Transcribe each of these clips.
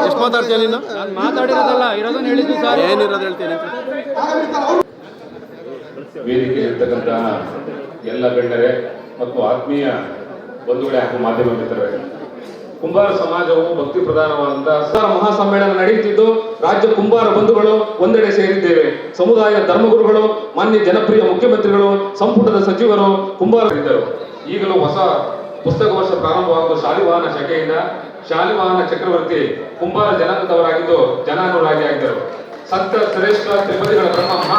ಎಷ್ಟು ಮಾತಾಡ್ತೀಯ ನೀನು? ನಾನು ಮಾತಾಡಿರೋದಲ್ಲ ಇರೋದನ್ನ ಹೇಳಿದ್ದು ಸರ್. ಏನಿರೋದು ಹೇಳ್ತೀನಿ ವೇದಿಕೆಯಲ್ಲಿರ್ತಕ್ಕಂತಹ ಎಲ್ಲ ಗಣ್ಯರೇ ಮತ್ತು ಆತ್ಮೀಯ ಬಂಧುಗಳೇ ಹಾಗೂ ಮಾಧ್ಯಮ ಮಿತ್ರರೇ ಕುಂಬಾರ ಸಮಾಜವು ಭಕ್ತಿ ಪ್ರಧಾನವಾದಂತಹ ಕುಂಬಾರ ಮಹಾಸಮ್ಮೇಳನ ನಡೆಯುತ್ತಿದ್ದು ರಾಜ್ಯ ಕುಂಬಾರ ಬಂಧುಗಳು ಒಂದೆಡೆ ಸೇರಿದ್ದೇವೆ. ಸಮುದಾಯ ಧರ್ಮಗುರುಗಳು ಮಾನ್ಯ ಜನಪ್ರಿಯ ಮುಖ್ಯಮಂತ್ರಿಗಳು ಸಂಪುಟದ ಸಚಿವರು ಕುಂಬಾರರಿದ್ದರು ಈಗಲೂ ಹೊಸ ಪುಸ್ತಕ ವರ್ಷ ಪ್ರಾರಂಭವಾಗುವ ಶಾಲಿವಾಹನ ಶಾಖೆಯಿಂದ ಶಾಲಿವಾಹನ ಚಕ್ರವರ್ತಿ ಕುಂಬಾರ ಜನಾಂಗದವರಾಗಿದ್ದು ಜನಾನುರಾಗಿ ಆಗಿದ್ದರು. ಸಂತ ಶ್ರೇಷ್ಠ ತ್ರಿಪದಿಗಳ ಬ್ರಹ್ಮ ಮಹಾ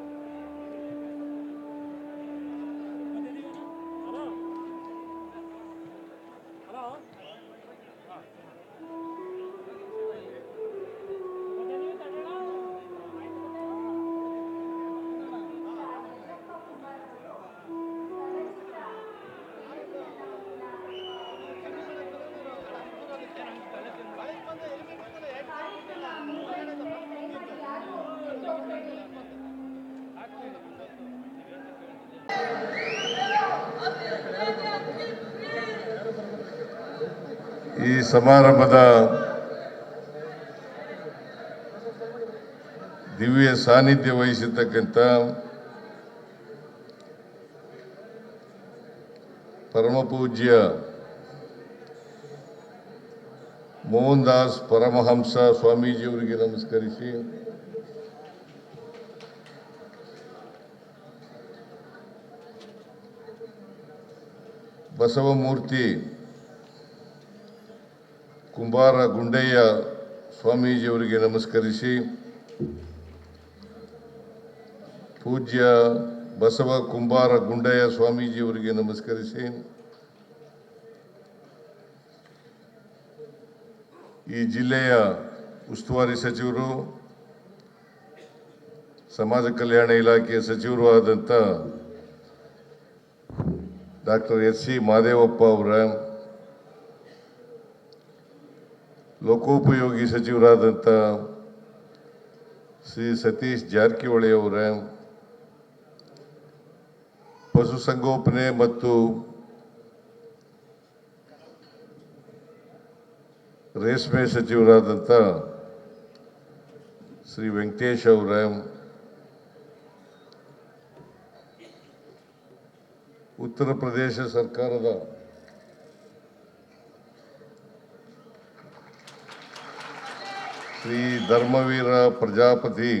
ಈ ಸಮಾರಂಭದ ದಿವ್ಯ ಸಾನ್ನಿಧ್ಯ ವಹಿಸಿರ್ತಕ್ಕಂಥ ಪರಮಪೂಜ್ಯ ಮೋಹನ್ ದಾಸ್ ಪರಮಹಂಸ ಸ್ವಾಮೀಜಿಯವರಿಗೆ ನಮಸ್ಕರಿಸಿ ಬಸವಮೂರ್ತಿ ಕುಂಬಾರ ಗುಂಡಯ್ಯ ಸ್ವಾಮೀಜಿಯವರಿಗೆ ನಮಸ್ಕರಿಸಿ ಪೂಜ್ಯ ಬಸವ ಕುಂಬಾರ ಗುಂಡಯ್ಯ ಸ್ವಾಮೀಜಿಯವರಿಗೆ ನಮಸ್ಕರಿಸಿ ಈ ಜಿಲ್ಲೆಯ ಉಸ್ತುವಾರಿ ಸಚಿವರು, ಸಮಾಜ ಕಲ್ಯಾಣ ಇಲಾಖೆಯ ಸಚಿವರು ಆದಂಥ ಡಾಕ್ಟರ್ ಎಸ್ ಸಿ ಮಾದೇವಪ್ಪ ಅವರ ಲೋಕೋಪಯೋಗಿ ಸಚಿವರಾದಂಥ ಶ್ರೀ ಸತೀಶ್ ಜಾರಕಿಹೊಳಿ ಅವರ ಪಶುಸಂಗೋಪನೆ ಮತ್ತು ರೇಷ್ಮೆ ಸಚಿವರಾದಂಥ ಶ್ರೀ ವೆಂಕಟೇಶ್ ಅವರ ಉತ್ತರ ಪ್ರದೇಶ ಸರ್ಕಾರದ ಶ್ರೀ ಧರ್ಮವೀರ ಪ್ರಜಾಪತಿ.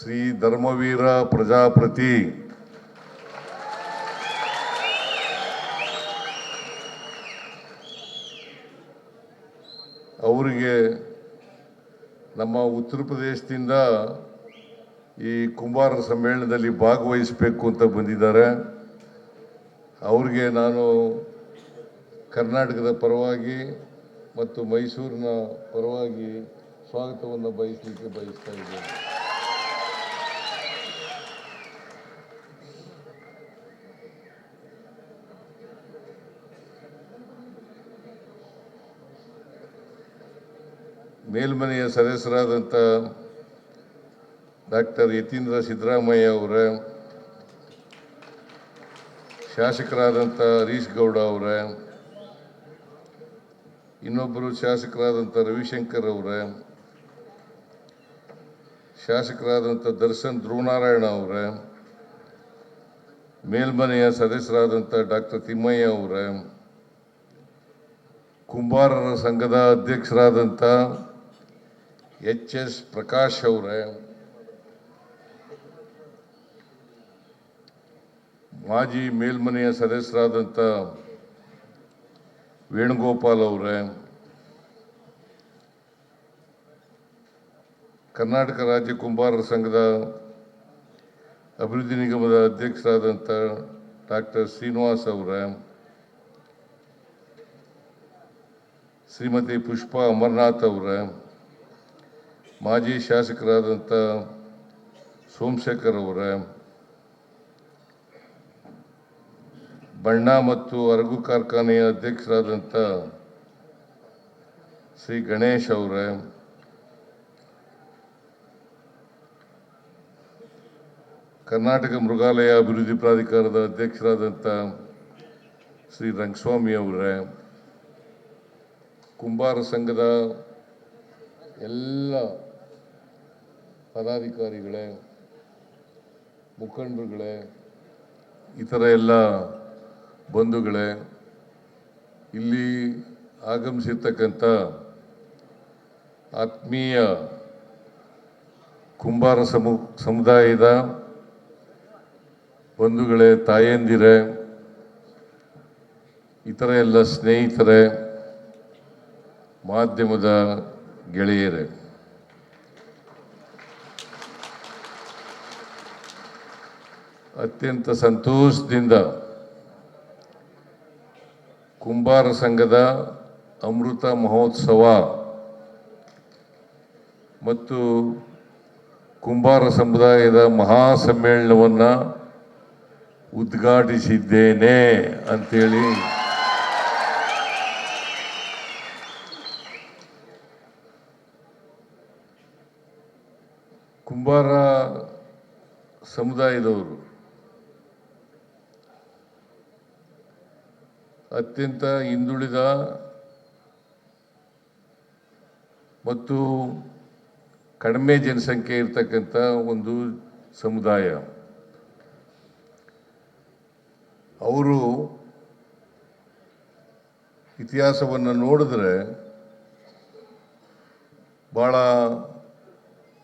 ಶ್ರೀ ಧರ್ಮವೀರ ಪ್ರಜಾಪತಿ. ಅವರಿಗೆ ನಮ್ಮ ಉತ್ತರ ಪ್ರದೇಶದಿಂದ ಈ ಕುಂಬಾರ ಸಮ್ಮೇಳನದಲ್ಲಿ ಭಾಗವಹಿಸಬೇಕು ಅಂತ ಬಂದಿದ್ದಾರೆ. ಅವ್ರಿಗೆ ನಾನು ಕರ್ನಾಟಕದ ಪರವಾಗಿ ಮತ್ತು ಮೈಸೂರಿನ ಪರವಾಗಿ ಸ್ವಾಗತವನ್ನು ಬಯಸಲಿಕ್ಕೆ ಬಯಸ್ತಾ ಇದ್ದೇನೆ. ಮೇಲ್ಮನೆಯ ಸದಸ್ಯರಾದಂಥ ಡಾಕ್ಟರ್ ಯತೀಂದ್ರ ಸಿದ್ದರಾಮಯ್ಯ ಅವರ, ಶಾಸಕರಾದಂಥ ಹರೀಶ್ ಗೌಡ ಅವರ ಇನ್ನೊಬ್ಬರು ಶಾಸಕರಾದಂಥ ರವಿಶಂಕರ್ ಅವರ, ಶಾಸಕರಾದಂಥ ದರ್ಶನ್ ಧ್ರುವನಾರಾಯಣ ಅವರ, ಮೇಲ್ಮನೆಯ ಸದಸ್ಯರಾದಂಥ ಡಾಕ್ಟರ್ ತಿಮ್ಮಯ್ಯ ಅವರ, ಕುಂಬಾರರ ಸಂಘದ ಅಧ್ಯಕ್ಷರಾದಂಥ ಎಚ್ ಎಸ್ ಪ್ರಕಾಶ್ ಅವರ, ಮಾಜಿ ಮೇಲ್ಮನೆಯ ಸದಸ್ಯರಾದಂಥ ವೇಣುಗೋಪಾಲ್ ಅವರೇ, ಕರ್ನಾಟಕ ರಾಜ್ಯ ಕುಂಬಾರರ ಸಂಘದ ಅಭಿವೃದ್ಧಿ ನಿಗಮದ ಅಧ್ಯಕ್ಷರಾದಂಥ ಡಾಕ್ಟರ್ ಶ್ರೀನಿವಾಸ್ ಅವರೇ, ಶ್ರೀಮತಿ ಪುಷ್ಪಾ ಅಮರ್ನಾಥ್ ಅವರೇ, ಮಾಜಿ ಶಾಸಕರಾದಂಥ ಸೋಮಶೇಖರ್ ಅವರೇ ಬಣ್ಣ ಮತ್ತು ಅರಗು ಕಾರ್ಖಾನೆಯ ಅಧ್ಯಕ್ಷರಾದಂಥ ಶ್ರೀ ಗಣೇಶ್ ಅವರೇ, ಕರ್ನಾಟಕ ಮೃಗಾಲಯ ಅಭಿವೃದ್ಧಿ ಪ್ರಾಧಿಕಾರದ ಅಧ್ಯಕ್ಷರಾದಂಥ ಶ್ರೀ ರಂಗಸ್ವಾಮಿ ಅವರೇ, ಕುಂಬಾರ ಸಂಘದ ಎಲ್ಲ ಪದಾಧಿಕಾರಿಗಳೇ, ಮುಖಂಡರುಗಳೇ ಈ ಥರ ಎಲ್ಲ ಬಂಧುಗಳೇ, ಇಲ್ಲಿ ಆಗಮಿಸಿರ್ತಕ್ಕಂಥ ಆತ್ಮೀಯ ಕುಂಬಾರ ಸಮು, ಸಮುದಾಯದ ಬಂಧುಗಳೇ, ತಾಯಂದಿರೇ, ಇತರ ಎಲ್ಲ ಸ್ನೇಹಿತರೇ, ಮಾಧ್ಯಮದ ಗೆಳೆಯರೇ. ಅತ್ಯಂತ ಸಂತೋಷದಿಂದ ಕುಂಬಾರ ಸಂಘದ ಅಮೃತ ಮಹೋತ್ಸವ ಮತ್ತು ಕುಂಬಾರ ಸಮುದಾಯದ ಮಹಾ ಸಮ್ಮೇಳನವನ್ನು ಉದ್ಘಾಟಿಸಿದ್ದೇನೆ ಅಂಥೇಳಿ ಕುಂಬಾರ ಸಮುದಾಯದವರು ಅತ್ಯಂತ ಹಿಂದುಳಿದ ಮತ್ತು ಕಡಿಮೆ ಜನಸಂಖ್ಯೆ ಇರತಕ್ಕಂಥ ಒಂದು ಸಮುದಾಯ. ಅವರು ಇತಿಹಾಸವನ್ನು ನೋಡಿದ್ರೆ ಭಾಳ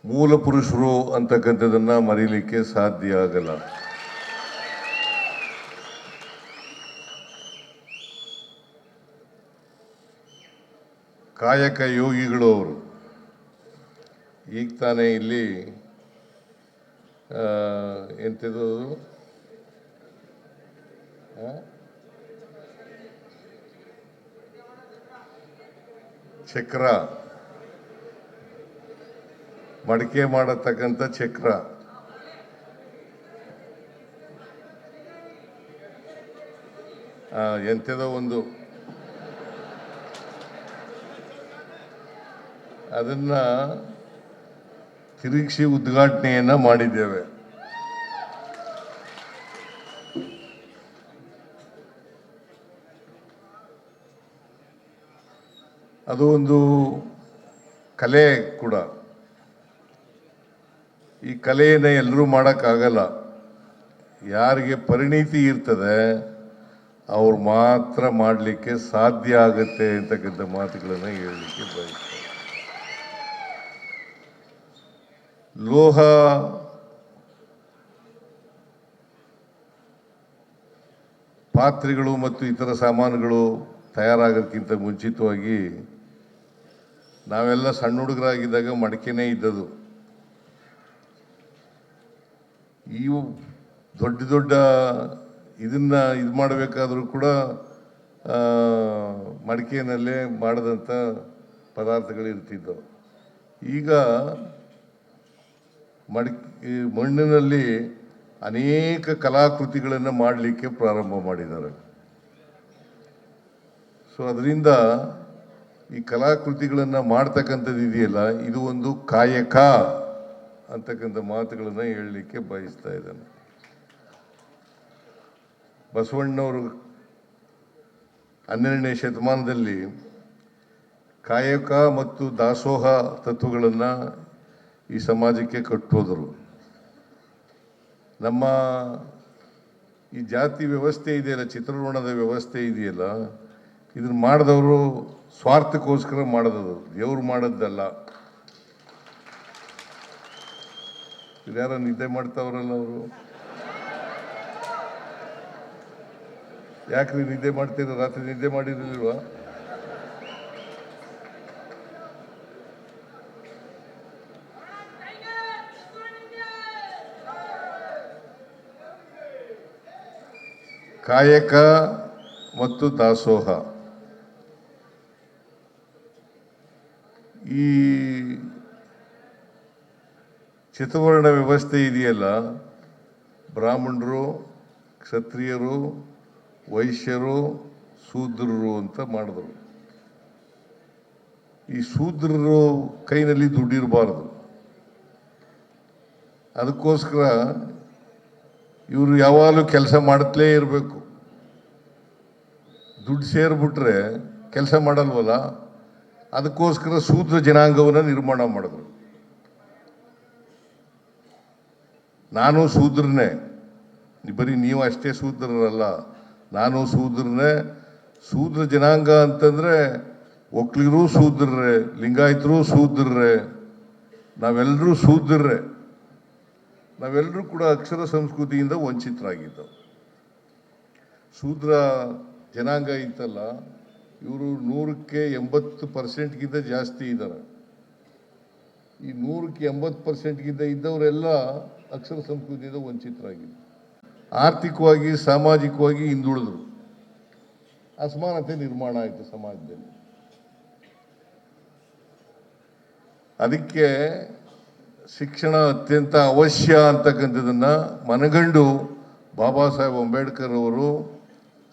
ಮೂಲ ಪುರುಷರು ಅಂತಕ್ಕಂಥದ್ದನ್ನು ಮರೀಲಿಕ್ಕೆ ಸಾಧ್ಯ ಆಗಲ್ಲ. ಕಾಯಕ ಯೋಗಿಗಳು ಅವರು ಈಗ ತಾನೇ ಇಲ್ಲಿ ಎಂಥದ್ದು? ಚಕ್ರ. ಮಡಿಕೆ ಮಾಡತಕ್ಕಂಥ ಚಕ್ರ. ಎಂಥದೋ ಒಂದು ಅದನ್ನ ತಿರುಗಿಸಿ ಉದ್ಘಾಟನೆಯನ್ನ ಮಾಡಿದ್ದೇವೆ. ಅದು ಒಂದು ಕಲೆ ಕೂಡ. ಈ ಕಲೆಯನ್ನ ಎಲ್ಲರೂ ಮಾಡೋಕ್ಕಾಗಲ್ಲ. ಯಾರಿಗೆ ಪರಿಣಿತಿ ಇರ್ತದೆ, ಅವ್ರು ಮಾತ್ರ ಮಾಡಲಿಕ್ಕೆ ಸಾಧ್ಯ ಆಗುತ್ತೆ ಅಂತಕ್ಕಂಥ ಮಾತುಗಳನ್ನು ಹೇಳಲಿಕ್ಕೆ ಬಯಸ್ತಾರೆ ಲೋಹ, ಪಾತ್ರೆಗಳು ಮತ್ತು ಇತರ ಸಾಮಾನುಗಳು ತಯಾರಾಗೋಕ್ಕಿಂತ ಮುಂಚಿತವಾಗಿ ನಾವೆಲ್ಲ ಸಣ್ಣ ಹುಡುಗರಾಗಿದ್ದಾಗ ಮಡಿಕೆನೇ ಇದ್ದದು ಇವು ದೊಡ್ಡ ದೊಡ್ಡ ಇದನ್ನು ಇದು ಮಾಡಬೇಕಾದರೂ ಕೂಡ ಮಡಿಕೆಯಲ್ಲೇ ಮಾಡಿದಂಥ ಪದಾರ್ಥಗಳು ಇರ್ತಿದ್ದವು. ಈಗ ಮಡಿಕೆ ಮಣ್ಣಿನಲ್ಲಿ ಅನೇಕ ಕಲಾಕೃತಿಗಳನ್ನು ಮಾಡಲಿಕ್ಕೆ ಪ್ರಾರಂಭ ಮಾಡಿದ್ದಾರೆ. ಸೊ ಅದರಿಂದ ಈ ಕಲಾಕೃತಿಗಳನ್ನು ಮಾಡ್ತಕ್ಕಂಥದ್ದು ಇದೆಯಲ್ಲ, ಇದು ಒಂದು ಕಾಯಕ ಅಂತಕ್ಕಂಥ ಮಾತುಗಳನ್ನು ಹೇಳಲಿಕ್ಕೆ ಬಯಸ್ತಾ ಇದ್ದಾನೆ. ಬಸವಣ್ಣವರು ಹನ್ನೆರಡನೇ ಶತಮಾನದಲ್ಲಿ ಕಾಯಕ ಮತ್ತು ದಾಸೋಹ ತತ್ವಗಳನ್ನು ಈ ಸಮಾಜಕ್ಕೆ ಕಟ್ಟೋದರು. ನಮ್ಮ ಈ ಜಾತಿ ವ್ಯವಸ್ಥೆ ಇದೆಯಲ್ಲ, ಚಿತ್ರಋಣದ ವ್ಯವಸ್ಥೆ ಇದೆಯಲ್ಲ, ಇದನ್ನು ಮಾಡಿದವರು ಸ್ವಾರ್ಥಕ್ಕೋಸ್ಕರ ಮಾಡಿದವರು ದೇವರು ಮಾಡೋದಲ್ಲ ಇದ್ಯಾರೋ ನಿದ್ದೆ ಮಾಡ್ತಾವ್ರಲ್ಲ ಅವರು. ಯಾಕ್ರಿ ನಿದ್ದೆ ಮಾಡ್ತೀರ ರಾತ್ರಿ ನಿದ್ದೆ ಮಾಡಿರಲಿಲ್ವಾ? ಕಾಯಕ ಮತ್ತು ದಾಸೋಹ. ಈ ಚತುವರ್ಣ ವ್ಯವಸ್ಥೆ ಇದೆಯಲ್ಲ, ಬ್ರಾಹ್ಮಣರು, ಕ್ಷತ್ರಿಯರು, ವೈಶ್ಯರು, ಶೂದ್ರರು ಅಂತ ಮಾಡಿದ್ರು. ಈ ಶೂದ್ರರು ಕೈನಲ್ಲಿ ದುಡ್ಡಿರಬಾರ್ದು ಅದಕ್ಕೋಸ್ಕರ ಇವರು ಯಾವಾಗಲೂ ಕೆಲಸ ಮಾಡುತ್ತಲೇ ಇರಬೇಕು. ದುಡ್ಡು ಸೇರಿಬಿಟ್ರೆ ಕೆಲಸ ಮಾಡಲ್ವಲ್ಲ? ಅದಕ್ಕೋಸ್ಕರ ಸೂತ್ರ ಜನಾಂಗವನ್ನು ನಿರ್ಮಾಣ ಮಾಡಿದ್ರು. ನಾನು ಸೂದ್ರನೇ ಬರೀ ನೀವು ಅಷ್ಟೇ ಸೂದ್ರರಲ್ಲ ನಾನು ಸೂದ್ರನೇ ಸೂದ್ರ ಜನಾಂಗ ಅಂತಂದರೆ ಒಕ್ಲಿಗರು ಸೂದ್ರರೇ ಲಿಂಗಾಯತರು ಸೂದ್ರರೇ ನಾವೆಲ್ಲರೂ ಶೂದ್ರರೇ. ನಾವೆಲ್ಲರೂ ಕೂಡ ಅಕ್ಷರ ಸಂಸ್ಕೃತಿಯಿಂದ ವಂಚಿತರಾಗಿದ್ದವು. ಶೂದ್ರ ಜನಾಂಗ ಇತ್ತಲ್ಲ, ಇವರು ನೂರಕ್ಕೆ ಎಂಬತ್ತು ಪರ್ಸೆಂಟ್ಗಿಂತ ಜಾಸ್ತಿ ಇದ್ದಾರೆ. ಈ ನೂರಕ್ಕೆ ಎಂಬತ್ತು ಪರ್ಸೆಂಟ್ಗಿಂತ ಇದ್ದವರೆಲ್ಲ ಅಕ್ಷರ ಸಂಸ್ಕೃತಿಯಿಂದ ವಂಚಿತರಾಗಿದ್ದರು. ಆರ್ಥಿಕವಾಗಿ, ಸಾಮಾಜಿಕವಾಗಿ ಹಿಂದುಳಿದ್ರು. ಅಸಮಾನತೆ ನಿರ್ಮಾಣ ಆಯಿತು ಸಮಾಜದಲ್ಲಿ. ಅದಕ್ಕೆ ಶಿಕ್ಷಣ ಅತ್ಯಂತ ಅವಶ್ಯ ಅಂತಕ್ಕಂಥದ್ದನ್ನ ಮನಗಂಡು ಬಾಬಾ ಸಾಹೇಬ್ ಅಂಬೇಡ್ಕರ್ ಅವರು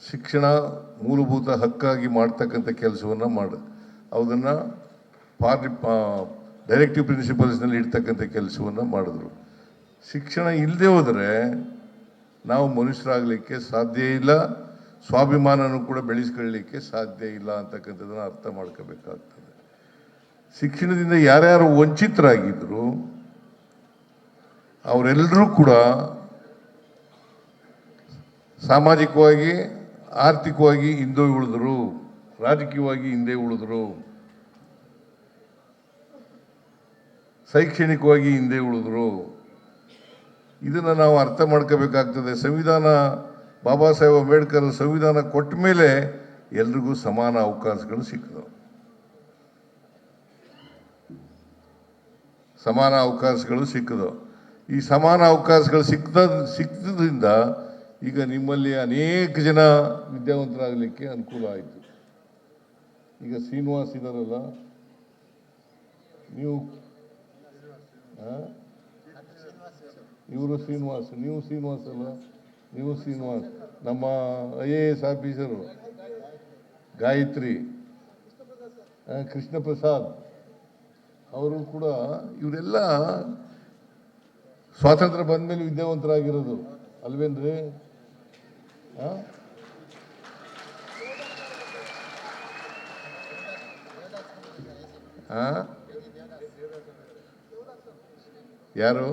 ಶಿಕ್ಷಣ ಮೂಲಭೂತ ಹಕ್ಕಾಗಿ ಮಾಡ್ತಕ್ಕಂಥ ಕೆಲಸವನ್ನು ಮಾಡ ಅದನ್ನು ಪಾರ್ಟಿ ಡೈರೆಕ್ಟಿವ್ ಪ್ರಿನ್ಸಿಪಲ್ಸ್ನಲ್ಲಿ ಇಡ್ತಕ್ಕಂಥ ಕೆಲಸವನ್ನು ಮಾಡಿದ್ರು. ಶಿಕ್ಷಣ ಇಲ್ಲದೆ ಹೋದರೆ ನಾವು ಮನುಷ್ಯರಾಗಲಿಕ್ಕೆ ಸಾಧ್ಯ ಇಲ್ಲ, ಸ್ವಾಭಿಮಾನನೂ ಕೂಡ ಬೆಳೆಸ್ಕೊಳ್ಳಿಕ್ಕೆ ಸಾಧ್ಯ ಇಲ್ಲ ಅಂತಕ್ಕಂಥದ್ದನ್ನು ಅರ್ಥ ಮಾಡ್ಕೋಬೇಕಾಗ್ತದೆ. ಶಿಕ್ಷಣದಿಂದ ಯಾರ್ಯಾರು ವಂಚಿತರಾಗಿದ್ರು ಅವರೆಲ್ಲರೂ ಕೂಡ ಸಾಮಾಜಿಕವಾಗಿ, ಆರ್ಥಿಕವಾಗಿ ಹಿಂದೆ ಉಳಿದ್ರು, ರಾಜಕೀಯವಾಗಿ ಹಿಂದೆ ಉಳಿದ್ರು, ಶೈಕ್ಷಣಿಕವಾಗಿ ಹಿಂದೆ ಉಳಿದ್ರು. ಇದನ್ನು ನಾವು ಅರ್ಥ ಮಾಡ್ಕೋಬೇಕಾಗ್ತದೆ. ಸಂವಿಧಾನ, ಬಾಬಾ ಸಾಹೇಬ್ ಅಂಬೇಡ್ಕರ್ ಸಂವಿಧಾನ ಕೊಟ್ಟ ಮೇಲೆ ಎಲ್ರಿಗೂ ಸಮಾನ ಅವಕಾಶಗಳು ಸಿಕ್ಕಿದವು. ಸಮಾನ ಅವಕಾಶಗಳು ಸಿಕ್ಕಿದವು. ಈ ಸಮಾನ ಅವಕಾಶಗಳು ಸಿಕ್ತ, ಸಿಕ್ತದ್ರಿಂದ ಈಗ ನಿಮ್ಮಲ್ಲಿ ಅನೇಕ ಜನ ವಿದ್ಯಾವಂತರಾಗಲಿಕ್ಕೆ ಅನುಕೂಲ ಆಯಿತು. ಈಗ ಶ್ರೀನಿವಾಸ್ ಇದಾರಲ್ಲ, ನೀವು ಇವರು ಶ್ರೀನಿವಾಸ್, ನೀವು ಶ್ರೀನಿವಾಸ್ ಅಲ್ಲ, ನೀವು ಶ್ರೀನಿವಾಸ್, ನಮ್ಮ I A S officer, Gayatri Krishna Prasad ಅವರು ಕೂಡ ಇವರೆಲ್ಲ ಸ್ವಾತಂತ್ರ್ಯ ಬಂದ ಮೇಲೆ ವಿದ್ಯಾವಂತರಾಗಿರೋದು ಅಲ್ವೇನ್ರಿ? ಯಾರು?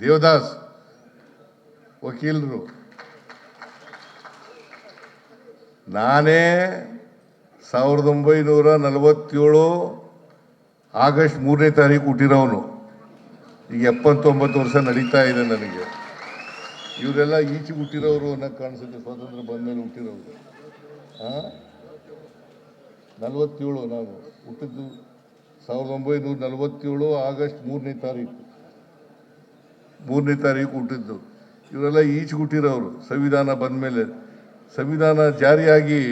ದೇವದಾಸ್. ವಕೀಲರು. ನಾನೇ ಸಾವಿರದ ಒಂಬೈನೂರ ನಲವತ್ತೇಳು ಆಗಸ್ಟ್ ಮೂರನೇ ತಾರೀಕು ಹುಟ್ಟಿರೋನು ಈಗ ಎಪ್ಪತ್ತೊಂಬತ್ತು ವರ್ಷ ನಡೀತಾ ಇದೆ ನನಗೆ. ಇವರೆಲ್ಲ ಈಚೆ ಹುಟ್ಟಿರೋರು ಅನ್ನೋ ಕಾಣಿಸುತ್ತೆ ಸ್ವಾತಂತ್ರ್ಯ ಬಂದಮೇಲೆ ಹುಟ್ಟಿರೋರು. ಹಾಂ ನಲವತ್ತೇಳು ನಾನು ಹುಟ್ಟಿದ್ದು ಸಾವಿರದ ಒಂಬೈನೂರ ನಲವತ್ತೇಳು ಆಗಸ್ಟ್ ಮೂರನೇ ತಾರೀಕು. ಮೂರನೇ ತಾರೀಕು ಹುಟ್ಟಿದ್ದು. ಇವರೆಲ್ಲ ಈಚೆ ಹುಟ್ಟಿರೋರು ಸಂವಿಧಾನ ಬಂದ ಮೇಲೆ. ಸಂವಿಧಾನ ಜಾರಿಯಾಗಿ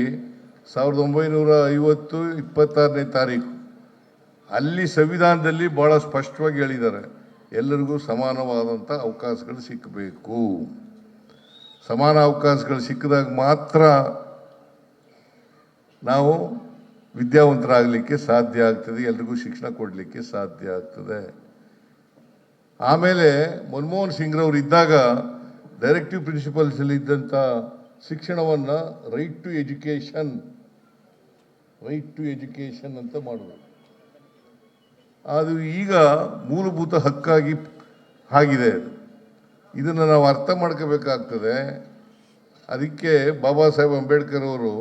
ಸಾವಿರದ ಒಂಬೈನೂರ ಐವತ್ತು ಇಪ್ಪತ್ತಾರನೇ ತಾರೀಕು. ಅಲ್ಲಿ ಸಂವಿಧಾನದಲ್ಲಿ ಭಾಳ ಸ್ಪಷ್ಟವಾಗಿ ಹೇಳಿದ್ದಾರೆ. ಎಲ್ಲರಿಗೂ ಸಮಾನವಾದಂಥ ಅವಕಾಶಗಳು ಸಿಕ್ಕಬೇಕು. ಸಮಾನ ಅವಕಾಶಗಳು ಸಿಕ್ಕಿದಾಗ ಮಾತ್ರ ನಾವು ವಿದ್ಯಾವಂತರಾಗಲಿಕ್ಕೆ ಸಾಧ್ಯ ಆಗ್ತದೆ, ಎಲ್ರಿಗೂ ಶಿಕ್ಷಣ ಕೊಡಲಿಕ್ಕೆ ಸಾಧ್ಯ ಆಗ್ತದೆ. ಆಮೇಲೆ ಮನಮೋಹನ್ ಸಿಂಗ್ರವ್ರು ಇದ್ದಾಗ ಡೈರೆಕ್ಟಿವ್ ಪ್ರಿನ್ಸಿಪಲ್ಸಲ್ಲಿ ಇದ್ದಂಥ ಶಿಕ್ಷಣವನ್ನು right to education right to education ಅಂತ ಮಾಡಿದ್ರು. ಅದು ಈಗ ಮೂಲಭೂತ ಹಕ್ಕಾಗಿ ಆಗಿದೆ. ಇದನ್ನು ನಾವು ಅರ್ಥ ಮಾಡ್ಕೋಬೇಕಾಗ್ತದೆ. ಅದಕ್ಕೆ ಬಾಬಾ ಸಾಹೇಬ್ ಅಂಬೇಡ್ಕರ್ ಅವರು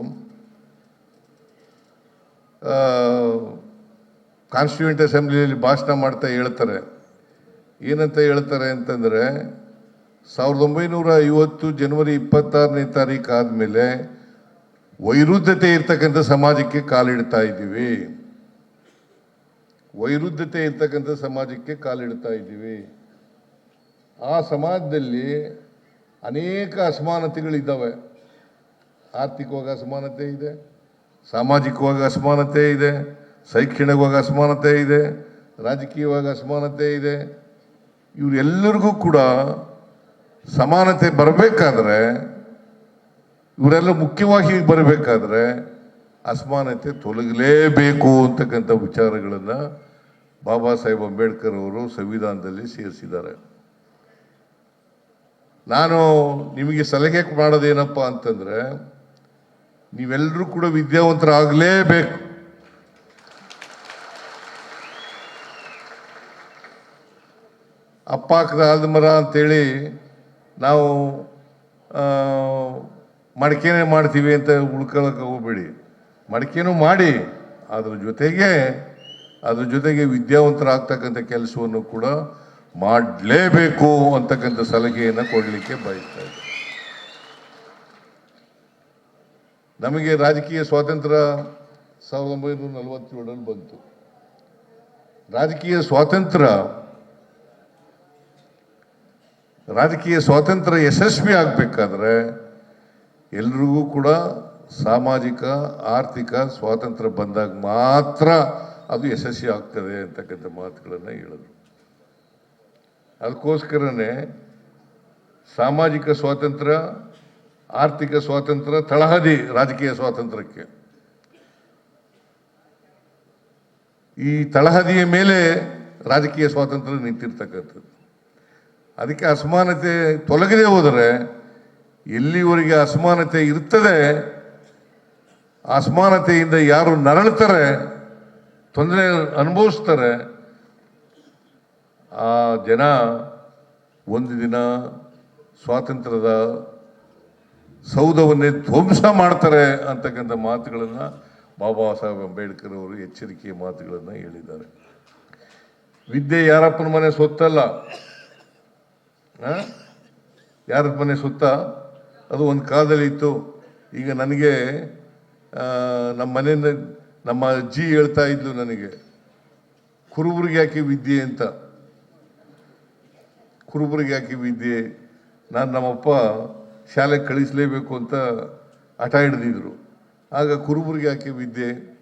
ಕಾನ್ಸ್ಟಿಟ್ಯೂಂಟ್ ಅಸೆಂಬ್ಲಿಯಲ್ಲಿ ಭಾಷಣ ಮಾಡ್ತಾ ಹೇಳ್ತಾರೆ. ಏನಂತ ಹೇಳ್ತಾರೆ ಅಂತಂದರೆ, ಸಾವಿರದ ಒಂಬೈನೂರ ಐವತ್ತು ಜನವರಿ ಇಪ್ಪತ್ತಾರನೇ ತಾರೀಕು ಆದಮೇಲೆ ವೈರುದ್ಧತೆ ಇರ್ತಕ್ಕಂಥ ಸಮಾಜಕ್ಕೆ ಕಾಲಿಡ್ತಾ ಇದ್ದೀವಿ. ವೈರುಧ್ಯತೆ ಇರ್ತಕ್ಕಂಥ ಸಮಾಜಕ್ಕೆ ಕಾಲಿಡ್ತಾ ಇದ್ದೀವಿ. ಆ ಸಮಾಜದಲ್ಲಿ ಅನೇಕ ಅಸಮಾನತೆಗಳಿದ್ದಾವೆ. ಆರ್ಥಿಕವಾಗಿ ಅಸಮಾನತೆ ಇದೆ, ಸಾಮಾಜಿಕವಾಗಿ ಅಸಮಾನತೆ ಇದೆ, ಶೈಕ್ಷಣಿಕವಾಗಿ ಅಸಮಾನತೆ ಇದೆ, ರಾಜಕೀಯವಾಗಿ ಅಸಮಾನತೆ ಇದೆ. ಇವರೆಲ್ಲರಿಗೂ ಕೂಡ ಸಮಾನತೆ ಬರಬೇಕಾದ್ರೆ, ಇವರೆಲ್ಲ ಮುಖ್ಯವಾಗಿ ಬರಬೇಕಾದ್ರೆ ಅಸಮಾನತೆ ತೊಲಗಲೇಬೇಕು ಅಂತಕ್ಕಂಥ ವಿಚಾರಗಳನ್ನು ಬಾಬಾ ಸಾಹೇಬ್ ಅಂಬೇಡ್ಕರ್ ಅವರು ಸಂವಿಧಾನದಲ್ಲಿ ಸೇರಿಸಿದ್ದಾರೆ. ನಾನು ನಿಮಗೆ ಸಲಹೆ ಮಾಡೋದೇನಪ್ಪ ಅಂತಂದ್ರೆ ನೀವೆಲ್ಲರೂ ಕೂಡ ವಿದ್ಯಾವಂತರಾಗಲೇಬೇಕು. ಅಪ್ಪ ಹಾಕದ ಆಲದ ಮರ ಅಂತೇಳಿ ನಾವು ಮಡಿಕೆನೇ ಮಾಡ್ತೀವಿ ಅಂತ ಉಳ್ಕೊಳ್ಳೋಕೆ ಹೋಗಬೇಡಿ. ಮಡಿಕೆನೂ ಮಾಡಿ, ಅದ್ರ ಜೊತೆಗೆ ಅದ್ರ ಜೊತೆಗೆ ವಿದ್ಯಾವಂತರಾಗ್ತಕ್ಕಂಥ ಕೆಲಸವನ್ನು ಕೂಡ ಮಾಡಲೇಬೇಕು ಅಂತಕ್ಕಂಥ ಸಲಹೆಯನ್ನು ಕೊಡಲಿಕ್ಕೆ ಬಯಸ್ತಾ ಇದ್ದೆ. ನಮಗೆ ರಾಜಕೀಯ ಸ್ವಾತಂತ್ರ್ಯ ಸಾವಿರದ ಒಂಬೈನೂರ ನಲವತ್ತೇಳರಲ್ಲಿ ಬಂತು. ರಾಜಕೀಯ ಸ್ವಾತಂತ್ರ್ಯ ರಾಜಕೀಯ ಸ್ವಾತಂತ್ರ್ಯ ಯಶಸ್ವಿ ಆಗಬೇಕಾದ್ರೆ ಎಲ್ರಿಗೂ ಕೂಡ ಸಾಮಾಜಿಕ, ಆರ್ಥಿಕ ಸ್ವಾತಂತ್ರ್ಯ ಬಂದಾಗ ಮಾತ್ರ ಅದು ಯಶಸ್ವಿ ಆಗ್ತದೆ ಅಂತಕ್ಕಂಥ ಮಾತುಗಳನ್ನು ಹೇಳಿದರು. ಅದಕ್ಕೋಸ್ಕರನೇ ಸಾಮಾಜಿಕ ಸ್ವಾತಂತ್ರ್ಯ ಆರ್ಥಿಕ ಸ್ವಾತಂತ್ರ್ಯ ತಳಹದಿ ರಾಜಕೀಯ ಸ್ವಾತಂತ್ರ್ಯಕ್ಕೆ. ಈ ತಳಹದಿಯ ಮೇಲೆ ರಾಜಕೀಯ ಸ್ವಾತಂತ್ರ್ಯ ನಿಂತಿರ್ತಕ್ಕಂಥದ್ದು. ಅದಕ್ಕೆ ಅಸಮಾನತೆ ತೊಲಗದೆ ಹೋದರೆ ಎಲ್ಲಿವರೆಗೆ ಅಸಮಾನತೆ ಇರ್ತದೆ, ಅಸಮಾನತೆಯಿಂದ ಯಾರು ನರಳ್ತಾರೆ ತೊಂದರೆ ಅನುಭವಿಸ್ತಾರೆ. ಆ ಜನ ಒಂದು ದಿನ ಸ್ವಾತಂತ್ರ್ಯದ ಸೌಧವನ್ನೇ ಧ್ವಂಸ ಮಾಡ್ತಾರೆ ಅಂತಕ್ಕಂಥ ಮಾತುಗಳನ್ನು ಬಾಬಾ ಸಾಹೇಬ್ ಅಂಬೇಡ್ಕರ್ ಅವರು ಎಚ್ಚರಿಕೆಯ ಮಾತುಗಳನ್ನು ಹೇಳಿದ್ದಾರೆ. ವಿದ್ಯೆ ಯಾರಪ್ಪನ ಮನೆ ಸೊತ್ತಲ್ಲ ಯಾರಪ್ಪ ಯಾರ ಮನೆ ಸುತ್ತ? ಅದು ಒಂದು ಕಾಲದಲ್ಲಿ ಇತ್ತು. ಈಗ ನನಗೆ ನಮ್ಮ ಮನೆಯಿಂದ ನಮ್ಮ ಅಜ್ಜಿ ಹೇಳ್ತಾ ಇದ್ಲು ನನಗೆ, ಕುರುಬರಿಗೆ ಯಾಕೆ ವಿದ್ಯೆ ಅಂತ? ಕುರುಬರಿಗೆ ಯಾಕೆ ವಿದ್ಯೆ? ನಾನು ನಮ್ಮಪ್ಪ ಶಾಲೆಗೆ ಕಳಿಸಲೇಬೇಕು ಅಂತ ಹಠ ಹಿಡಿದಿದ್ರು. ಆಗ ಕುರುಬರಿಗೆ ಯಾಕೆ ವಿದ್ಯೆ?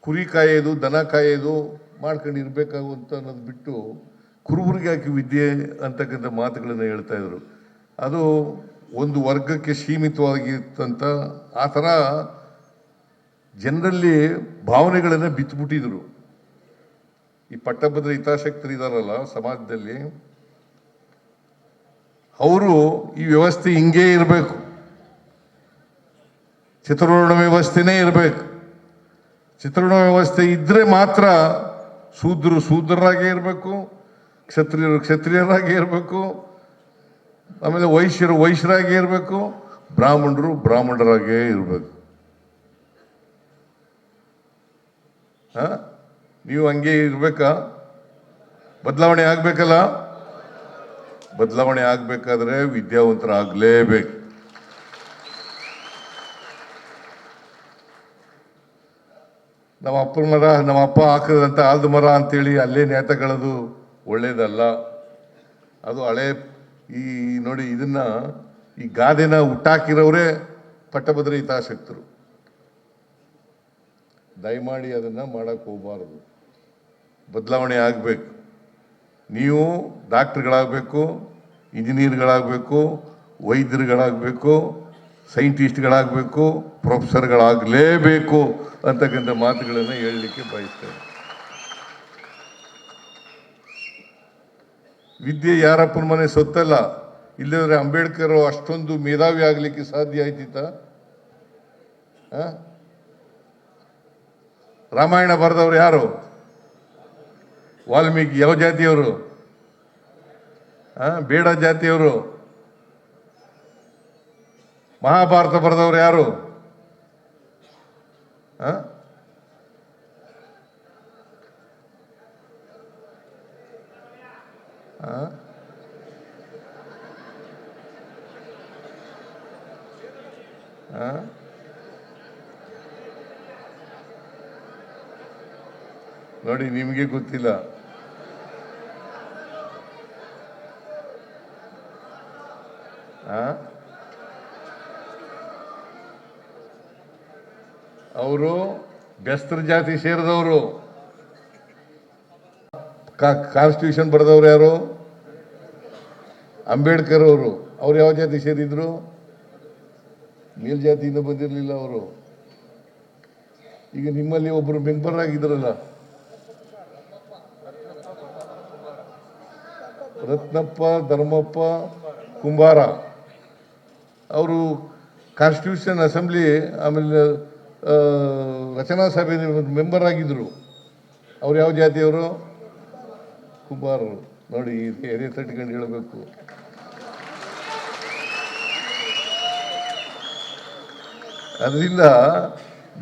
ಕುರಿ ಕಾಯೋದು, ದನ ಕಾಯೋದು ಮಾಡ್ಕೊಂಡು ಇರಬೇಕಾಗುವಂತ ಅನ್ನೋದು ಬಿಟ್ಟು ಕುರುಬರಿಗೆ ಯಾಕೆ ವಿದ್ಯೆ ಅಂತಕ್ಕಂಥ ಮಾತುಗಳನ್ನು ಹೇಳ್ತಾ ಇದ್ರು. ಅದು ಒಂದು ವರ್ಗಕ್ಕೆ ಸೀಮಿತವಾಗಿತ್ತಂತ ಆ ಥರ ಜನರಲ್ಲಿ ಭಾವನೆಗಳನ್ನು ಬಿತ್ತುಬಿಟ್ಟಿದ್ರು ಈ ಪಟ್ಟಭದ್ರ ಹಿತಾಸಕ್ತರು ಇದಾರಲ್ಲ ಸಮಾಜದಲ್ಲಿ, ಅವರು ಈ ವ್ಯವಸ್ಥೆ ಹಿಂಗೇ ಇರಬೇಕು. ಚಿತ್ರೋಣ ವ್ಯವಸ್ಥೆನೇ ಇರಬೇಕು. ಚಿತ್ರಣ ವ್ಯವಸ್ಥೆ ಇದ್ರೆ ಮಾತ್ರ ಶೂದ್ರರು ಶೂದ್ರರಾಗೇ ಇರಬೇಕು, ಕ್ಷತ್ರಿಯರು ಕ್ಷತ್ರಿಯರಾಗೇ ಇರಬೇಕು, ಆಮೇಲೆ ವೈಶ್ಯರು ವೈಶ್ಯರಾಗೇ ಇರಬೇಕು, ಬ್ರಾಹ್ಮಣರು ಬ್ರಾಹ್ಮಣರಾಗೇ ಇರಬೇಕು. ಹಾ? ನೀವು ಹಂಗೆ ಇರಬೇಕಾ? ಬದಲಾವಣೆ ಆಗ್ಬೇಕಲ್ಲ? ಬದಲಾವಣೆ ಆಗ್ಬೇಕಾದ್ರೆ ವಿದ್ಯಾವಂತರಾಗಲೇಬೇಕು. ನಮ್ಮ ಅಪ್ಪನ ಮರ, ನಮ್ಮ ಅಪ್ಪ ಹಾಕಿದಂಥ ಆಲ್ದ ಮರ ಅಂತೇಳಿ ಅಲ್ಲೇ ನೇತಗಳದು ಒಳ್ಳೇದಲ್ಲ. ಅದು ಹಳೆ ಈ ನೋಡಿ ಇದನ್ನ ಈ ಗಾದೆನ ಹುಟ್ಟಾಕಿರೋರೇ ಪಟ್ಟಭದ್ರ ಹಿತಾಸಕ್ತರು ದಯಮಾಡಿ ಅದನ್ನು ಮಾಡೋಕ್ಕೆ ಹೋಗಬಾರ್ದು. ಬದಲಾವಣೆ ಆಗಬೇಕು. ನೀವು ಡಾಕ್ಟ್ರುಗಳಾಗಬೇಕು, ಇಂಜಿನಿಯರ್ಗಳಾಗಬೇಕು, ವೈದ್ಯರುಗಳಾಗಬೇಕು, ಸೈಂಟಿಸ್ಟ್ಗಳಾಗಬೇಕು, ಪ್ರೊಫೆಸರ್ಗಳಾಗಲೇಬೇಕು ಅಂತಕ್ಕಂಥ ಮಾತುಗಳನ್ನು ಹೇಳಲಿಕ್ಕೆ ಬಯಸ್ತೇನೆ. ವಿದ್ಯೆ ಯಾರಪ್ಪನ ಮನೆ ಸೊತ್ತಲ್ಲ ಇಲ್ಲದ್ರೆ ಅಂಬೇಡ್ಕರ್ ಅಷ್ಟೊಂದು ಮೇಧಾವಿ ಆಗಲಿಕ್ಕೆ ಸಾಧ್ಯ ಆಯ್ತಿತ್ತ? ರಾಮಾಯಣ ಬರೆದವರು ಯಾರು? ವಾಲ್ಮೀಕಿ ಯಾವ ಜಾತಿಯವರು? ಬೇಡ ಜಾತಿಯವರು. ಮಹಾಭಾರತ ಬರೆದವರು ಯಾರು? ಆ? ಆ? ಆ? ನೋಡಿ, ನಿಮಗೆ ಗೊತ್ತಿಲ್ಲ. ಅವರು ಬೆಸ್ತ್ರ ಜಾತಿ ಸೇರಿದವರು. ಕಾನ್ಸ್ಟಿಟ್ಯೂಷನ್ ಬರೆದವ್ರು ಯಾರು? ಅಂಬೇಡ್ಕರ್ ಅವರು. ಅವ್ರು ಯಾವ ಜಾತಿ ಸೇರಿದ್ರು? ಮೇಲ್ಜಾತಿಯಿಂದ ಬಂದಿರಲಿಲ್ಲ ಅವರು. ಈಗ ನಿಮ್ಮಲ್ಲಿ ಒಬ್ಬರು ಮೆಂಬರ್ ಆಗಿದ್ರಲ್ಲ. ರತ್ನಪ್ಪ, ಧರ್ಮಪ್ಪ, ಕುಂಬಾರ. ಅವರು ಕಾನ್ಸ್ಟಿಟ್ಯೂಷನ್ ಅಸೆಂಬ್ಲಿ ಆಮೇಲೆ ರಚನಾ ಸಭೆ ಮೆಂಬರ್ ಆಗಿದ್ರು. ಅವ್ರು ಯಾವ ಜಾತಿಯವರು? ಕುಂಬಾರರು. ನೋಡಿ ಎದೆ ತಟ್ಕೊಂಡು ಹೇಳಬೇಕು. ಅದರಿಂದ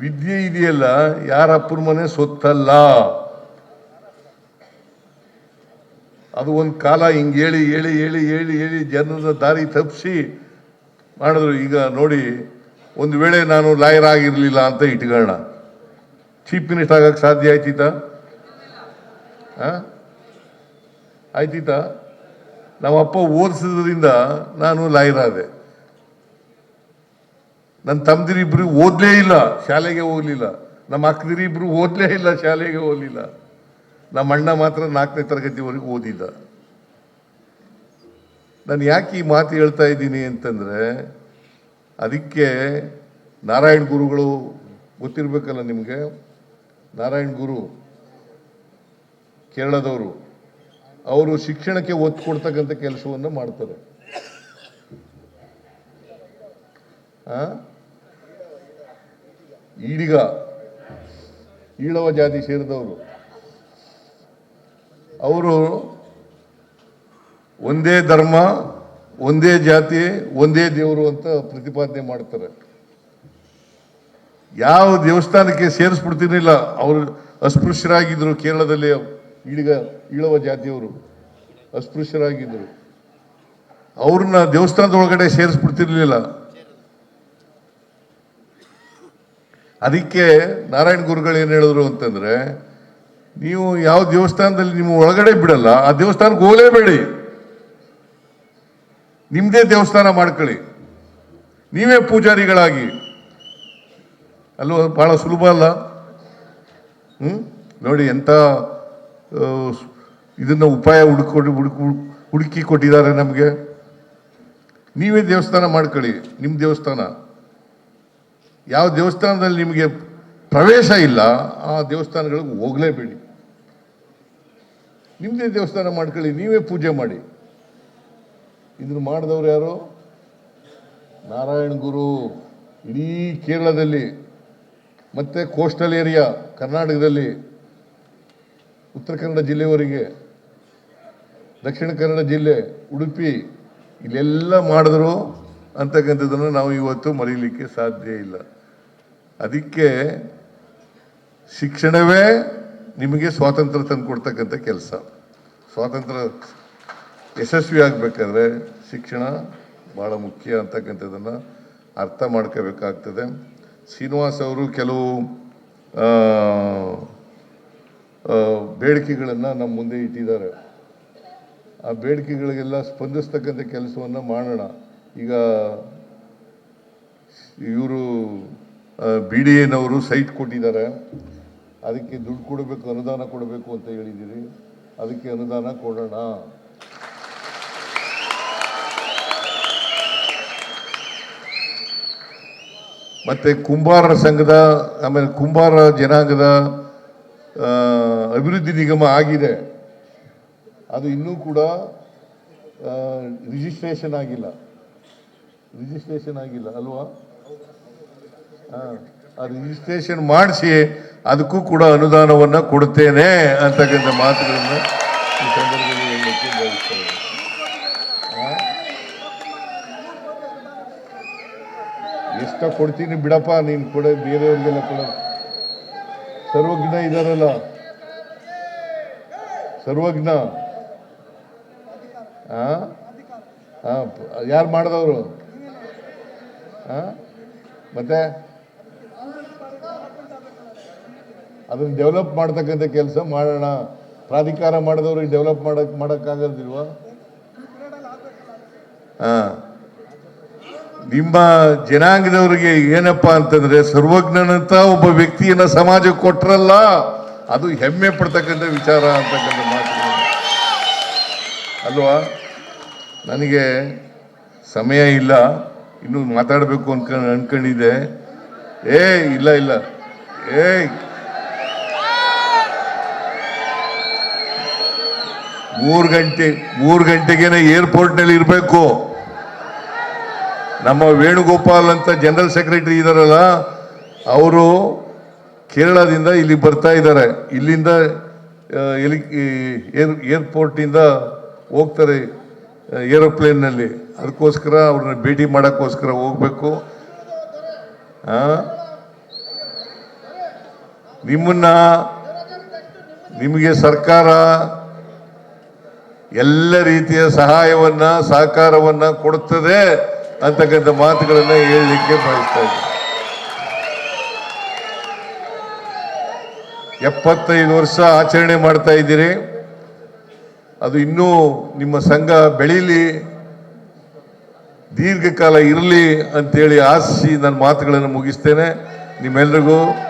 ವಿದ್ಯೆ ಇದೆಯಲ್ಲ, ಯಾರ ಅಪ್ಪರ ಮನೆ ಸೊತ್ತಲ್ಲ. ಅದು ಒಂದು ಕಾಲ ಹಿಂಗೆ ಹೇಳಿ ಹೇಳಿ ಹೇಳಿ ಹೇಳಿ ಹೇಳಿ ಜನರ ದಾರಿ ತಪ್ಪಿಸಿ ಮಾಡಿದ್ರು. ಈಗ ನೋಡಿ, ಒಂದು ವೇಳೆ ನಾನು ಲಾಯರ್ ಆಗಿರಲಿಲ್ಲ ಅಂತ ಇಟ್ಕೊಳ್ಳೋಣ. ಚೀಫ್ ಮಿನಿಸ್ಟರ್ ಆಗಕ್ಕೆ ಸಾಧ್ಯ ಆಯ್ತಿತ್ತ? ಆಯ್ತಿತ್ತ? ನಮ್ಮಪ್ಪ ಓದಿಸಿದ್ರಿಂದ ನಾನು ಲಾಯರ್ ಆದೆ. ನನ್ನ ತಮ್ಮದಿರಿಬ್ರು ಓದಲೇ ಇಲ್ಲ, ಶಾಲೆಗೆ ಹೋಗಲಿಲ್ಲ. ನಮ್ಮ ಅಕ್ಕದಿರಿಬ್ರು ಓದಲೇ ಇಲ್ಲ, ಶಾಲೆಗೆ ಹೋಗ್ಲಿಲ್ಲ. ನಮ್ಮ ಅಣ್ಣ ಮಾತ್ರ ನಾಲ್ಕನೇ ತರಗತಿವರೆಗೂ ಓದಿದ್ದ ನಾನು ಯಾಕೆ ಈ ಮಾತು ಹೇಳ್ತಾ ಇದ್ದೀನಿ ಅಂತಂದರೆ, ಅದಕ್ಕೆ ನಾರಾಯಣ ಗುರುಗಳು ಗೊತ್ತಿರಬೇಕಲ್ಲ ನಿಮಗೆ? ನಾರಾಯಣ ಗುರು, ಕೇರಳದವರು, ಅವರು ಶಿಕ್ಷಣಕ್ಕೆ ಒತ್ತು ಕೊಡ್ತಕ್ಕಂಥ ಕೆಲಸವನ್ನು ಮಾಡ್ತಾರೆ? ಈಡಿಗ, ಈಳವ ಜಾತಿ ಸೇರಿದವರು. ಅವರು ಒಂದೇ ಧರ್ಮ, ಒಂದೇ ಜಾತಿ, ಒಂದೇ ದೇವರು ಅಂತ ಪ್ರತಿಪಾದನೆ ಮಾಡ್ತಾರೆ. ಯಾವ ದೇವಸ್ಥಾನಕ್ಕೆ ಸೇರಿಸ್ಬಿಡ್ತೀನಿಲ್ಲ, ಅವರು ಅಸ್ಪೃಶ್ಯರಾಗಿದ್ದರು ಕೇರಳದಲ್ಲಿ ಈಳಿಗ ಈಳವ ಜಾತಿಯವರು ಅಸ್ಪೃಶ್ಯರಾಗಿದ್ದರು ಅವ್ರನ್ನ ದೇವಸ್ಥಾನದ ಒಳಗಡೆ ಸೇರಿಸ್ಬಿಡ್ತಿರ್ಲಿಲ್ಲ. ಅದಕ್ಕೆ ನಾರಾಯಣ ಗುರುಗಳು ಏನು ಹೇಳಿದ್ರು ಅಂತಂದ್ರೆ ನೀವು ಯಾವ ದೇವಸ್ಥಾನದಲ್ಲಿ ನಿಮ್ಮ ಒಳಗಡೆ ಬಿಡಲ್ಲ, ಆ ದೇವಸ್ಥಾನಕ್ಕೆ ಹೋಗಲೇಬೇಡಿ. ನಿಮ್ಮದೇ ದೇವಸ್ಥಾನ ಮಾಡ್ಕೊಳ್ಳಿ. ನೀವೇ ಪೂಜಾರಿಗಳಾಗಿ. ಅಲ್ವ ಭಾಳ ಸುಲಭ ಅಲ್ಲ? ಹ್ಞೂ ನೋಡಿ ಎಂಥ ಇದನ್ನು ಇದನ್ನ ಉಪಾಯ ಹುಡುಕೊಂಡು, ಹುಡುಕು, ಹುಡುಕಿ ಕೊಟ್ಟಿದ್ದಾರೆ ನಮಗೆ. ನೀವೇ ದೇವಸ್ಥಾನ ಮಾಡ್ಕೊಳ್ಳಿ ನಿಮ್ಮ ದೇವಸ್ಥಾನ. ಯಾವ ದೇವಸ್ಥಾನದಲ್ಲಿ ನಿಮಗೆ ಪ್ರವೇಶ ಇಲ್ಲ, ಆ ದೇವಸ್ಥಾನಗಳಿಗೆ ಹೋಗಲೇಬೇಡಿ. ನಿಮ್ಮದೇ ದೇವಸ್ಥಾನ ಮಾಡ್ಕೊಳ್ಳಿ, ನೀವೇ ಪೂಜೆ ಮಾಡಿ. ಇದನ್ನು ಮಾಡಿದವ್ರು ಯಾರು? ನಾರಾಯಣ ಗುರು, ಇಡೀ ಕೇರಳದಲ್ಲಿ, ಮತ್ತು ಕೋಸ್ಟಲ್ ಏರಿಯಾ ಕರ್ನಾಟಕದಲ್ಲಿ, ಉತ್ತರ ಕನ್ನಡ ಜಿಲ್ಲೆಯವರಿಗೆ, ದಕ್ಷಿಣ ಕನ್ನಡ ಜಿಲ್ಲೆ, ಉಡುಪಿ, ಇಲ್ಲೆಲ್ಲ ಮಾಡಿದ್ರು ಅಂತಕ್ಕಂಥದ್ದನ್ನು ನಾವು ಇವತ್ತು ಮರೀಲಿಕ್ಕೆ ಸಾಧ್ಯ ಇಲ್ಲ. ಅದಕ್ಕೆ ಶಿಕ್ಷಣವೇ ನಿಮಗೆ ಸ್ವಾತಂತ್ರ್ಯ ತಂದು ಕೊಡ್ತಕ್ಕಂಥ ಕೆಲಸ. ಸ್ವಾತಂತ್ರ್ಯ ಯಶಸ್ವಿ ಆಗಬೇಕಾದ್ರೆ ಶಿಕ್ಷಣ ಭಾಳ ಮುಖ್ಯ ಅಂತಕ್ಕಂಥದ್ದನ್ನು ಅರ್ಥ ಮಾಡ್ಕೋಬೇಕಾಗ್ತದೆ. ಶ್ರೀನಿವಾಸ್ ಅವರು ಕೆಲವು ಬೇಡಿಕೆಗಳನ್ನು ನಮ್ಮ ಮುಂದೆ ಇಟ್ಟಿದ್ದಾರೆ. ಆ ಬೇಡಿಕೆಗಳಿಗೆಲ್ಲ ಸ್ಪಂದಿಸ್ತಕ್ಕಂಥ ಕೆಲಸವನ್ನು ಮಾಡೋಣ. ಈಗ ಇವರು ಬಿ ಡಿ ಎನವರು ಸೈಟ್ ಕೊಟ್ಟಿದ್ದಾರೆ. ಅದಕ್ಕೆ ದುಡ್ಡು ಕೊಡಬೇಕು ಅನುದಾನ ಕೊಡಬೇಕು ಅಂತ ಹೇಳಿದ್ದೀರಿ. ಅದಕ್ಕೆ ಅನುದಾನ ಕೊಡೋಣ. ಮತ್ತು ಕುಂಬಾರರ ಸಂಘದ ಆಮೇಲೆ ಕುಂಬಾರ ಜನಾಂಗದ ಅಭಿವೃದ್ಧಿ ನಿಗಮ ಆಗಿದೆ. ಅದು ಇನ್ನೂ ಕೂಡ ರಿಜಿಸ್ಟ್ರೇಷನ್ ಆಗಿಲ್ಲ. ರಿಜಿಸ್ಟ್ರೇಷನ್ ಆಗಿಲ್ಲ ಅಲ್ವಾ? ಆ, ಆ ರಿಜಿಸ್ಟ್ರೇಷನ್ ಮಾಡಿಸಿ, ಅದಕ್ಕೂ ಕೂಡ ಅನುದಾನವನ್ನ ಕೊಡುತ್ತೇನೆ ಅಂತಕ್ಕಂಥ ಮಾತುಗಳನ್ನು ಈ ಸಂದರ್ಭದಲ್ಲಿ ಹೇಳಲಿಕ್ಕೆ ಎಷ್ಟ ಕೊಡ್ತೀನಿ ಬಿಡಪ್ಪ, ನೀನು ಕೊಡ, ಬೇರೆಯವ್ರಿಗೆಲ್ಲ ಕೊಡ. ಸರ್ವಜ್ಞ ಇದಾರಲ್ಲ. ಸರ್ವಜ್ಞ. ಯಾರು ಮಾಡಿದವರು? ಮತ್ತೆ? ಅದನ್ನ ಡೆವಲಪ್ ಮಾಡ್ತಕ್ಕಂಥ ಕೆಲಸ ಮಾಡೋಣ. ಪ್ರಾಧಿಕಾರ ಮಾಡಿದವ್ರಿಗೆ ಡೆವಲಪ್ ಮಾಡಕ್ ಮಾಡೋಕ್ಕಾಗೋದಿಲ್ವ ಹಾ. ನಿಮ್ಮ ಜನಾಂಗದವರಿಗೆ ಏನಪ್ಪ ಅಂತಂದ್ರೆ ಸರ್ವಜ್ಞನಂತ ಒಬ್ಬ ವ್ಯಕ್ತಿಯನ್ನ ಸಮಾಜಕ್ಕೆ ಕೊಟ್ರಲ್ಲ, ಅದು ಹೆಮ್ಮೆ ಪಡ್ತಕ್ಕಂಥ ವಿಚಾರ ಅಂತಕ್ಕಂಥ ಮಾತು ಅಲ್ವಾ? ನನಗೆ ಸಮಯ ಇಲ್ಲ, ಇನ್ನು ಮಾತಾಡಬೇಕು ಅನ್ಕೊಂಡ್ ಅನ್ಕೊಂಡಿದ್ದೆ. ಏ ಇಲ್ಲ ಇಲ್ಲ. ಏ ಮೂರು ಗಂಟೆ, ಮೂರು ಗಂಟೆಗೇನೆ ಏರ್ಪೋರ್ಟ್ನಲ್ಲಿ ಇರಬೇಕು. ನಮ್ಮ ವೇಣುಗೋಪಾಲ್ ಅಂತ ಜನರಲ್ ಸೆಕ್ರೆಟರಿ ಇದಾರಲ್ಲ, ಅವರು ಕೇರಳದಿಂದ ಇಲ್ಲಿ ಬರ್ತಾ ಇದ್ದಾರೆ. ಇಲ್ಲಿಂದ ಎಲಿ ಏರ್ ಏರ್ಪೋರ್ಟಿಂದ ಹೋಗ್ತಾರೆ ಏರೋಪ್ಲೇನ್ನಲ್ಲಿ. ಅದಕ್ಕೋಸ್ಕರ ಅವ್ರನ್ನ ಭೇಟಿ ಮಾಡೋಕ್ಕೋಸ್ಕರ ಹೋಗ್ಬೇಕು? ನಿಮ್ಮನ್ನ, ನಿಮಗೆ ಸರ್ಕಾರ ಎಲ್ಲ ರೀತಿಯ ಸಹಾಯವನ್ನ, ಸಹಕಾರವನ್ನ ಕೊಡುತ್ತದೆ ಅಂತಕ್ಕಂಥ ಮಾತುಗಳನ್ನ ಹೇಳಲಿಕ್ಕೆ ಬಯಸ್ತಾ ಇದ್ದೀನಿ. ಎಪ್ಪತ್ತೈದು ವರ್ಷ ಆಚರಣೆ ಮಾಡ್ತಾ ಇದ್ದೀರಿ. ಅದು ಇನ್ನೂ ನಿಮ್ಮ ಸಂಘ ಬೆಳೀಲಿ, ದೀರ್ಘಕಾಲ ಇರಲಿ ಅಂತೇಳಿ ಆಶಿಸಿ ನನ್ನ ಮಾತುಗಳನ್ನು ಮುಗಿಸ್ತೇನೆ. ನಿಮ್ಮೆಲ್ರಿಗೂ